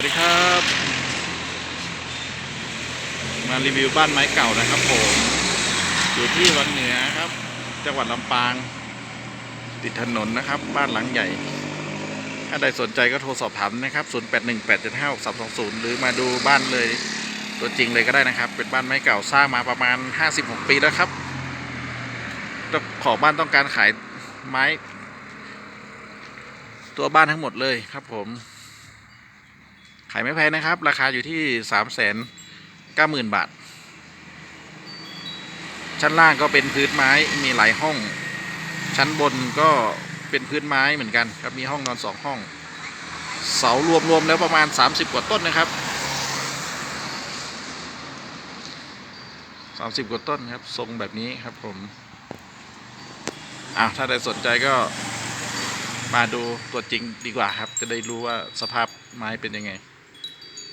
สวัสดีครับ มารีวิวบ้านไม้เก่านะครับผมอยู่ที่วังเหนือครับ จังหวัดลำปาง ติดถนนนะครับ บ้านหลังใหญ่ ถ้าใดสนใจก็โทรสอบถามนะครับ 0818756320 หรือมาดูบ้านเลย ตัวจริงเลยก็ได้นะครับ เป็นบ้านไม้เก่าสร้างมาประมาณ 56 ปีแล้วครับเจ้าของบ้านต้องการขายไม้ ตัวบ้านทั้งหมดเลยครับผม ขายไม่แพงนะครับ ราคาอยู่ที่สามแสนเก้าหมื่นบาท ชั้นล่างก็เป็นพื้นไม้มีหลายห้อง ชั้นบนก็เป็นพื้นไม้เหมือนกันครับมีห้องนอนสองห้อง เสารวมรวมแล้วประมาณ 30 กว่าต้นนะครับ 30 กว่าต้นครับ ทรงแบบนี้ครับผมอ้าวถ้าใครสนใจก็มาดูตัวจริงดีกว่าครับ จะได้รู้ว่าสภาพไม้เป็นยังไง